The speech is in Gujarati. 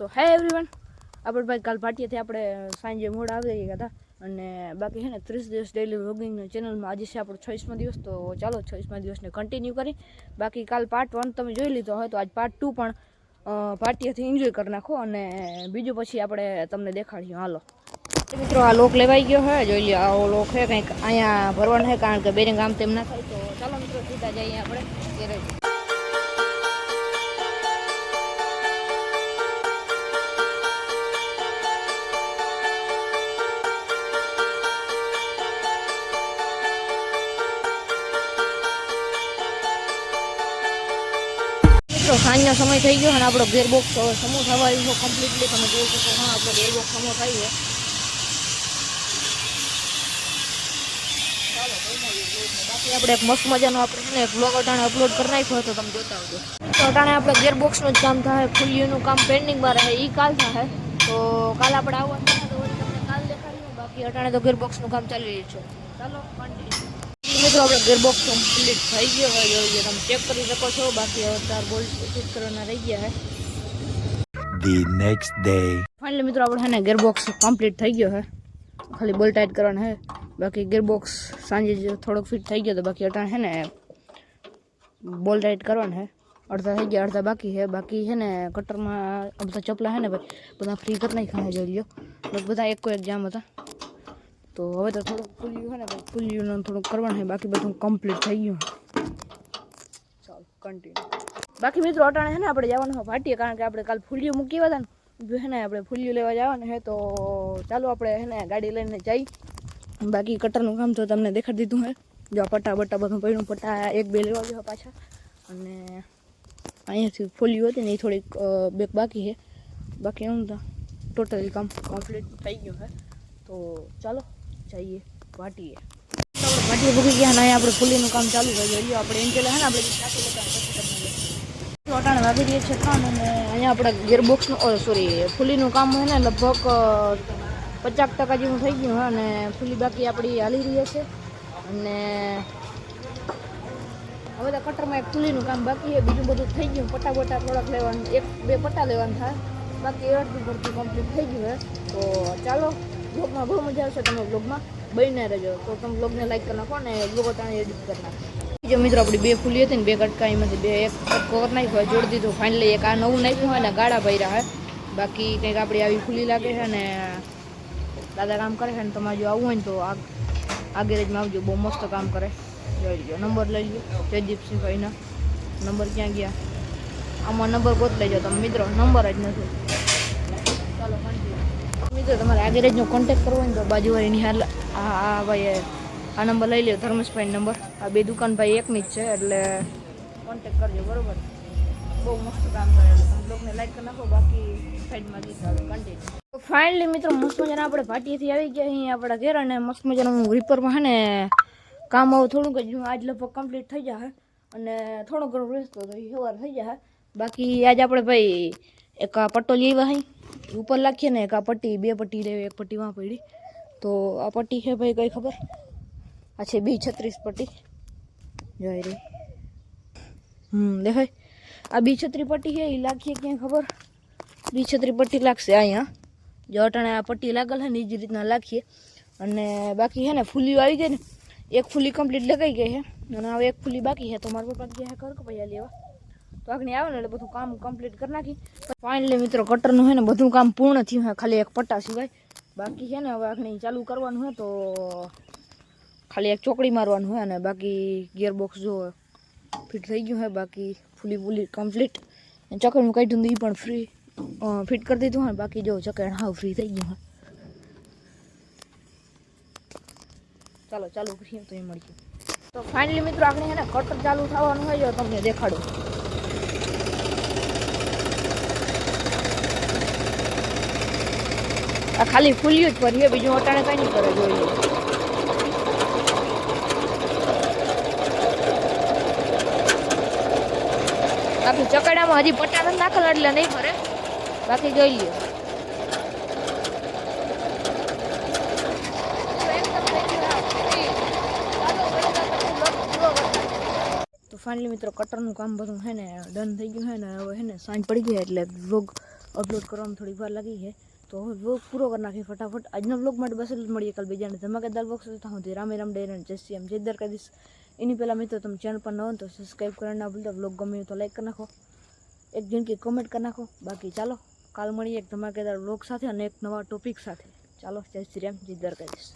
સો હે એવરીવન આપણે ભાઈ કાલ ભાટીએથી આપણે સાંજે મોડ આવી ગયા હતા અને બાકી છે ને ત્રીસ દિવસ ડેલી વ્લોગિંગની ચેનલમાં આજે છે આપણો છવ્વીસમો દિવસ તો ચાલો છવ્વીસમા દિવસને કન્ટિન્યુ કરી બાકી કાલ પાર્ટ વન તમે જોઈ લીધો હોય તો આજ પાર્ટ ટુ પણ ભાટીએથી એન્જોય કરી નાખો અને બીજું પછી આપણે તમને દેખાડીએ હાલો મિત્રો આ લોક લેવાઈ ગયો છે જોઈ લો આવો લોક છે કંઈક અહીંયા ભરવાનું છે કારણ કે બેરિંગ આમ તેમ ના થાય તો ચાલો મિત્રો સીધા જઈએ આપણે ગેરેજ તો સાંજનો સમય થઈ ગયો અને આપણો ગેરબોક્સ હવે સમો થવા આવ્યો છે કમ્પ્લીટલી તમે જોઈ શકો હા આપણો ગેરબોક્સ સમો થાય છે બાકી આપણે એક મસ્ત મજાનો આપણે ને એક બ્લોગ અટાણે અપલોડ કરી નાખ્યો હતો તમે જોતા આવજો તો અટાણે આપણે ગેરબોક્સનું જ કામ થાય ફૂલીઓનું કામ પેન્ડિંગમાં રહે એ કાલ થાય તો કાલ આપણે આવવા આવવાનું તમને કાલ દેખાડ્યું બાકી અટાણે તો ગેરબોક્સનું કામ ચાલી રહ્યું છે ચાલો કન્ટિન્યુ प्रॉब्लम गेरबॉक्स कम्प्लीट कर बाकी हम चार सांजे थोड़ा फिट थी गये बाकी अटा है ना बोल्ट एड करना है गया अर्धा बाकी है बाकी है ना कटर में बता चपला है ना भाई बता फ्री करना ही खाने जाइए बता एक को एग्जाम बता तो अबे थोड़ा फूलियो है ना फूलियो ने थोड़ा करवाना है बाकी बધું કમ્પલીટ થઈ ગયો ચાલ કન્ટીન્યુ બાકી મિત્રો આટણે છે ને આપણે જવાનું છે ભાટી કારણ કે આપણે કાલ ફૂલિયો મુકીવા હતા ને જો હે ને આપણે ફૂલિયો લેવા જવાનું છે તો ચાલ આપણે એને ગાડી લઈને જાઈ બાકી કટર નું કામ તો તમને દેખાડી દીધું હે જો પટા બટા બધું પઈ નું પટા એક બે લેવા જો પાછા અને આયથી ફૂલિયો દેને થોડી બેક બાકી છે બાકી હું તો ટોટલી કામ કમ્પ્લીટ થઈ ગયો હે તો ચાલ চাইয়ে ვაટી હે તો બધી બગીયા નયા આપડે ફુલી નું કામ ચાલુ થઈ ગયું હૈ જો આપડે એમ કેલે હે ને આપડે ચાકી લગા પાછી તો ના વાબી દે છે કાન અને અયા આપડા ગિયર બોક્સ નો ઓર સોરી ફુલી નું કામ હે ને લગભગ 50% જેવું થઈ ગયું હ અને ફુલી બાકી આપડી હાલી રહી છે અને હવે તો કટર માં ફુલી નું કામ બાકી હે બીજું બધું થઈ ગયું પટા મોટા થોડા લેવાનું એક બે પટા લેવાનું થા બાકી અડધું બધું કમ્પ્લીટ થઈ ગયું હે તો ચાલો જોમ બહુ મજા આવશે તમારો વ્લોગમાં બઈને રહેજો તો તમારો વ્લોગને લાઈક કરજો ને લોકો તાને એડિટ કરના વિજો મિત્રો આપડી બે ફૂલી હતી ને બે કટકા એમાંથી બે એક પર કોર નઈ હોય જોડી દીધો ફાઇનલી એક આ નવું નઈ હોય ને ગાડા ભેર્યા છે બાકી કે આપડી આવી ફૂલી લાગે છે ને દાદા કામ કરે છે ને તમાજો આવો ને તો આ આગળ જમાં આવજો બહુ મસ્ત કામ કરે જોઈજો નંબર લઈજો જય દીપસિંહ ભાઈનો નંબર ક્યાં ગયા અમાર નંબર કોટ લેજો તમે મિત્રો નંબર જ નથી ચાલો માંડી મિત્રો તમારે આ ગેરેજનો કોન્ટેક્ટ કરવો હોય ને તો બાજુવાળીની હાલ આ ભાઈ આ નંબર લઈ લો ધર્મેશભાઈ નંબર આ બે દુકાન ભાઈ એકની જ છે એટલે કોન્ટેક કરજો બરોબર બહુ મસ્ત કામ કરે તમે બ્લોગને લાઈક કરી નાખો બાકી સાઈડમાં ગીત આવે કન્ટિન્યુ ફાઇનલી મિત્રો મસ્ત મજાના આપણે ભાટીએથી આવી ગયા અહીં આપણા ઘેર અને મસ્ત મજાનું હું રીપરમાં છે ને કામ આવું થોડુંક જ આજ લગભગ કમ્પ્લીટ થઈ જશે અને થોડો ઘણો રેસ્ટ તો સવાર થઈ જશે બાકી આજે આપણે ભાઈ એક પટ્ટો લેવા અહીં ऊपर लखी ना एक पट्टी बे पट्टी ले एक पट्टी वहाँ पड़ी तो आ पट्टी है भाई कई खबर अच्छा बी छत्रीस पट्टी जाए रही हम्म देख आ बी छत्री पट्टी है ये लाखी क्या खबर बी छत्री पट्टी लाख से अँ हाँ। जो अटाणे आ पट्टी लागल है नीज रीतना लाखी है बाकी है फूली आई गई एक फूली कम्प्लीट लगाई गई है हम एक फूली बाकी है तो मार पापा गया है कर पैया लेवा તો આખણી આવને બધું કામ કમ્પલીટ કરી નાખી ફાઇનલી મિત્રો કટર નું હે ને બધું કામ પૂર્ણ થયું છે ખાલી એક પટાસું હોય બાકી છે ને હવે આખણી ચાલુ કરવાનું છે તો ખાલી એક ચોકડી મારવાનું છે ને બાકી ગિયરબોક્સ જો ફિટ થઈ ગયું છે બાકી ફૂલી-ફુલી કમ્પલીટ અને ચોકડી હું કઈ દું તો ઈ પણ ફ્રી ફિટ કરી દઈ તું અને બાકી જો સકેણ હાઉ ફ્રી થઈ ગયું ચાલો ચાલુ કરી દઉં તો એમ તો તો ફાઇનલી મિત્રો આખણી હે ને કટર ચાલુ થવાનું હે જો તમને દેખાડું અ ખાલી ફૂલ્યું તો એ બીજો ઉતારણ કઈ ન કરે જોઈ લો આ ભી જકડામાં હજી પટ્ટા ન દાખલ એટલે નઈ કરે બાકી જોઈ લ્યો તો એમ સબ થઈ ગયું આ તો બેટા તો લક જો તો ફાઇનલી મિત્રો કટર નું કામ બધું હે ને ડન થઈ ગયું હે ને હવે હે ને સાઈડ પડી ગઈ એટલે જો અપલોડ કરવામાં થોડી વાર લાગી હે તો વ્લોગ પૂરો કરી નાખી ફટાફટ આજનો વ્લોગ માટે બસ એટલું મળીએ કાલ બીજાને ધમાકેદાર બોક્સ સુધી રામે રામ ડેર અને જય એમ જય દર કરીશ એની પહેલાં મિત્રો તમે ચેનલ પર ન હોય તો સબસ્ક્રાઈબ કરવા ના ભૂલતા વ્લોગ ગમ્યું તો લાઈક કરી નાખો એક જણકી કોમેન્ટ કરી નાખો બાકી ચાલો કાલ મળીએ એક ધમાકેદાર વ્લોગ સાથે અને એક નવા ટોપિક સાથે ચાલો જય શ્રી રામ જય દર કરીશ